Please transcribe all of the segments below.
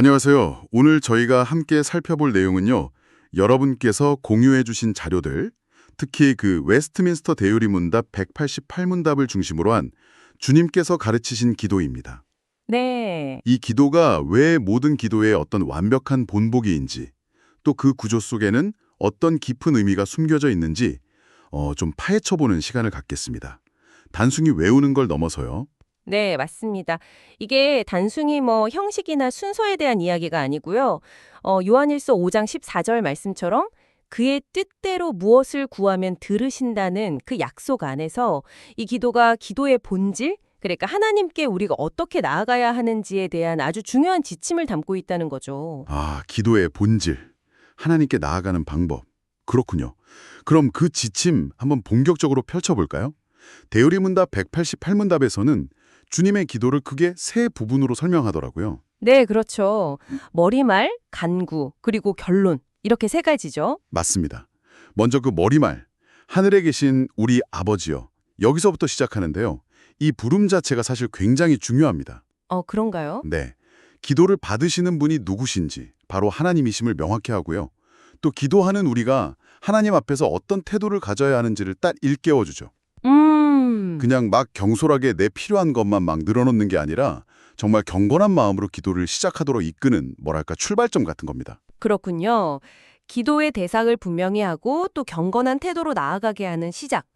안녕하세요. 오늘 저희가 함께 살펴볼 내용은요. 여러분께서 공유해 주신 자료들, 특히 그 웨스트민스터 대유리 문답 188문답을 중심으로 한 주님께서 가르치신 기도입니다. 네. 이 기도가 왜 모든 기도의 어떤 완벽한 본보기인지, 또 그 구조 속에는 어떤 깊은 의미가 숨겨져 있는지 어, 좀 파헤쳐보는 시간을 갖겠습니다. 단순히 외우는 걸 넘어서요. 네, 맞습니다. 이게 단순히 뭐 형식이나 순서에 대한 이야기가 아니고요. 어, 요한일서 5장 14절 말씀처럼 그의 뜻대로 무엇을 구하면 들으신다는 그 약속 안에서 이 기도가 기도의 본질, 그러니까 하나님께 우리가 어떻게 나아가야 하는지에 대한 아주 중요한 지침을 담고 있다는 거죠. 아, 기도의 본질, 하나님께 나아가는 방법. 그렇군요. 그럼 그 지침 한번 본격적으로 펼쳐볼까요? 대우리문답 188문답에서는 주님의 기도를 크게 세 부분으로 설명하더라고요. 네, 그렇죠. 머리말, 간구, 그리고 결론. 이렇게 세 가지죠. 맞습니다. 먼저 그 머리말, 하늘에 계신 우리 아버지요. 여기서부터 시작하는데요. 이 부름 자체가 사실 굉장히 중요합니다. 어, 그런가요? 네. 기도를 받으시는 분이 누구신지 바로 하나님이심을 명확히 하고요. 또 기도하는 우리가 하나님 앞에서 어떤 태도를 가져야 하는지를 딱 일깨워주죠. 음. 그냥 막 경솔하게 내 필요한 것만 막 늘어놓는 게 아니라 정말 경건한 마음으로 기도를 시작하도록 이끄는 뭐랄까 출발점 같은 겁니다. 그렇군요. 기도의 대상을 분명히 하고 또 경건한 태도로 나아가게 하는 시작.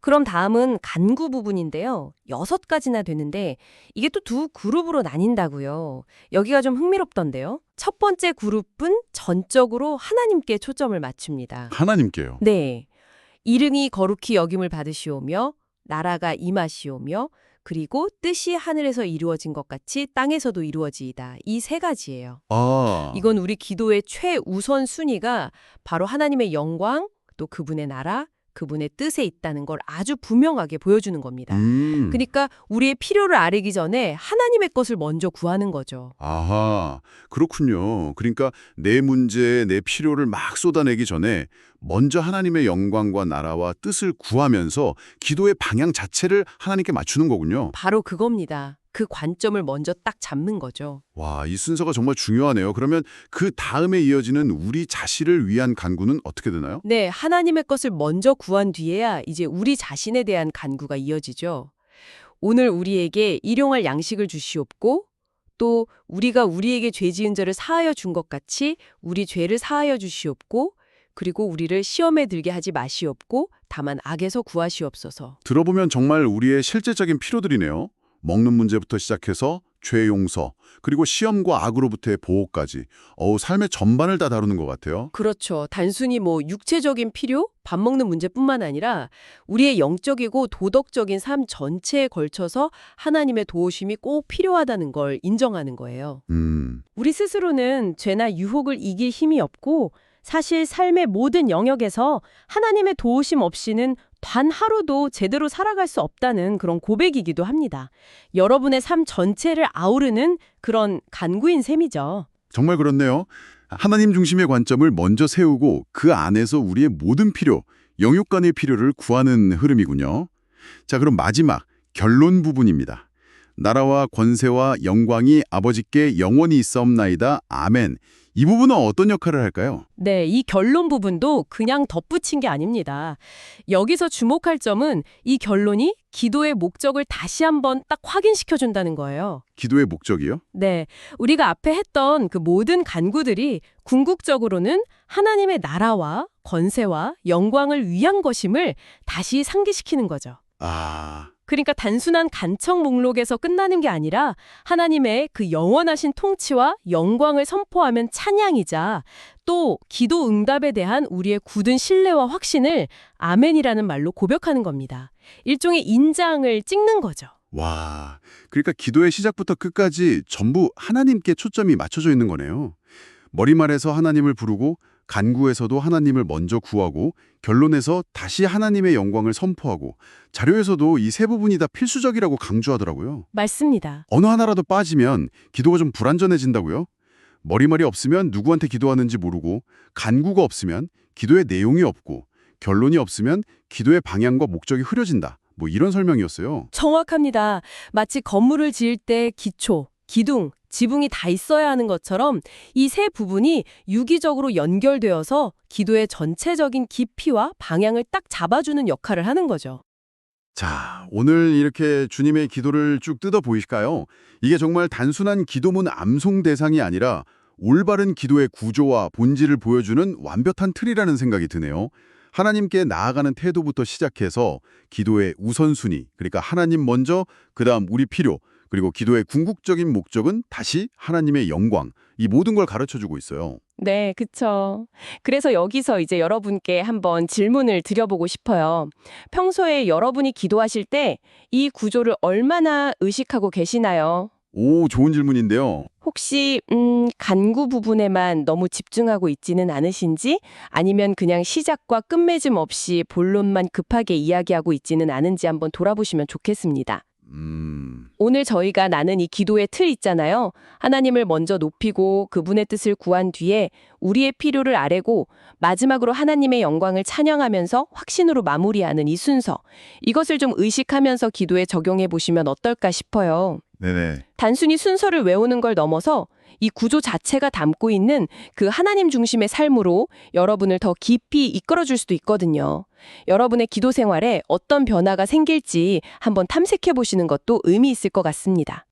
그럼 다음은 간구 부분인데요. 여섯 가지나 되는데 이게 또 두 그룹으로 나뉜다고요. 여기가 좀 흥미롭던데요. 첫 번째 그룹은 전적으로 하나님께 초점을 맞춥니다. 하나님께요. 네. 이름이 거룩히 여김을 받으시오며 나라가 임하시오며 그리고 뜻이 하늘에서 이루어진 것 같이 땅에서도 이루어지이다. 이 세 가지예요. 아, 이건 우리 기도의 최우선 순위가 바로 하나님의 영광, 또 그분의 나라, 그분의 뜻에 있다는 걸 아주 분명하게 보여주는 겁니다. 음. 그러니까 우리의 필요를 아뢰기 전에 하나님의 것을 먼저 구하는 거죠. 아하, 그렇군요. 그러니까 내 문제에 내 필요를 막 쏟아내기 전에 먼저 하나님의 영광과 나라와 뜻을 구하면서 기도의 방향 자체를 하나님께 맞추는 거군요. 바로 그겁니다. 그 관점을 먼저 딱 잡는 거죠. 와, 이 순서가 정말 중요하네요. 그러면 그 다음에 이어지는 우리 자신을 위한 간구는 어떻게 되나요? 네, 하나님의 것을 먼저 구한 뒤에야 이제 우리 자신에 대한 간구가 이어지죠. 오늘 우리에게 일용할 양식을 주시옵고 또 우리가 우리에게 죄 지은 자를 사하여 준 것 같이 우리 죄를 사하여 주시옵고 그리고 우리를 시험에 들게 하지 마시옵고 다만 악에서 구하시옵소서. 들어보면 정말 우리의 실제적인 필요들이네요. 먹는 문제부터 시작해서 죄 용서, 그리고 시험과 악으로부터의 보호까지. 어우, 삶의 전반을 다 다루는 것 같아요. 그렇죠. 단순히 뭐 육체적인 필요, 밥 먹는 문제뿐만 아니라 우리의 영적이고 도덕적인 삶 전체에 걸쳐서 하나님의 도우심이 꼭 필요하다는 걸 인정하는 거예요. 음, 우리 스스로는 죄나 유혹을 이길 힘이 없고 사실 삶의 모든 영역에서 하나님의 도우심 없이는 단 하루도 제대로 살아갈 수 없다는 그런 고백이기도 합니다. 여러분의 삶 전체를 아우르는 그런 간구인 셈이죠. 정말 그렇네요. 하나님 중심의 관점을 먼저 세우고 그 안에서 우리의 모든 필요, 영육 간의 필요를 구하는 흐름이군요. 자, 그럼 마지막 결론 부분입니다. 나라와 권세와 영광이 아버지께 영원히 있사옵나이다. 아멘. 이 부분은 어떤 역할을 할까요? 네, 이 결론 부분도 그냥 덧붙인 게 아닙니다. 여기서 주목할 점은 이 결론이 기도의 목적을 다시 한번 딱 확인시켜 준다는 거예요. 기도의 목적이요? 네, 우리가 앞에 했던 그 모든 간구들이 궁극적으로는 하나님의 나라와 권세와 영광을 위한 것임을 다시 상기시키는 거죠. 아, 그러니까 단순한 간청 목록에서 끝나는 게 아니라 하나님의 그 영원하신 통치와 영광을 선포하면 찬양이자 또 기도 응답에 대한 우리의 굳은 신뢰와 확신을 아멘이라는 말로 고백하는 겁니다. 일종의 인장을 찍는 거죠. 와. 그러니까 기도의 시작부터 끝까지 전부 하나님께 초점이 맞춰져 있는 거네요. 머리말에서 하나님을 부르고 간구에서도 하나님을 먼저 구하고 결론에서 다시 하나님의 영광을 선포하고 자료에서도 이 세 부분이 다 필수적이라고 강조하더라고요. 맞습니다. 어느 하나라도 빠지면 기도가 좀 불안전해진다고요? 머리말이 없으면 누구한테 기도하는지 모르고 간구가 없으면 기도의 내용이 없고 결론이 없으면 기도의 방향과 목적이 흐려진다. 뭐 이런 설명이었어요. 정확합니다. 마치 건물을 지을 때 기초, 기둥, 지붕이 다 있어야 하는 것처럼 이 세 부분이 유기적으로 연결되어서 기도의 전체적인 깊이와 방향을 딱 잡아주는 역할을 하는 거죠. 자, 오늘 이렇게 주님의 기도를 쭉 뜯어 보이실까요? 이게 정말 단순한 기도문 암송 대상이 아니라 올바른 기도의 구조와 본질을 보여주는 완벽한 틀이라는 생각이 드네요. 하나님께 나아가는 태도부터 시작해서 기도의 우선순위, 그러니까 하나님 먼저, 그 다음 우리 필요, 그리고 기도의 궁극적인 목적은 다시 하나님의 영광, 이 모든 걸 가르쳐주고 있어요. 네, 그쵸. 그래서 여기서 이제 여러분께 한번 질문을 드려보고 싶어요. 평소에 여러분이 기도하실 때 이 구조를 얼마나 의식하고 계시나요? 오, 좋은 질문인데요. 혹시 음, 간구 부분에만 너무 집중하고 있지는 않으신지 아니면 그냥 시작과 끝맺음 없이 본론만 급하게 이야기하고 있지는 않은지 한번 돌아보시면 좋겠습니다. 음, 오늘 저희가 나는 이 기도의 틀 있잖아요. 하나님을 먼저 높이고 그분의 뜻을 구한 뒤에 우리의 필요를 아뢰고 마지막으로 하나님의 영광을 찬양하면서 확신으로 마무리하는 이 순서. 이것을 좀 의식하면서 기도에 적용해 보시면 어떨까 싶어요. 네네. 단순히 순서를 외우는 걸 넘어서 이 구조 자체가 담고 있는 그 하나님 중심의 삶으로 여러분을 더 깊이 이끌어 줄 수도 있거든요. 여러분의 기도 생활에 어떤 변화가 생길지 한번 탐색해 보시는 것도 의미 있을 것 같습니다.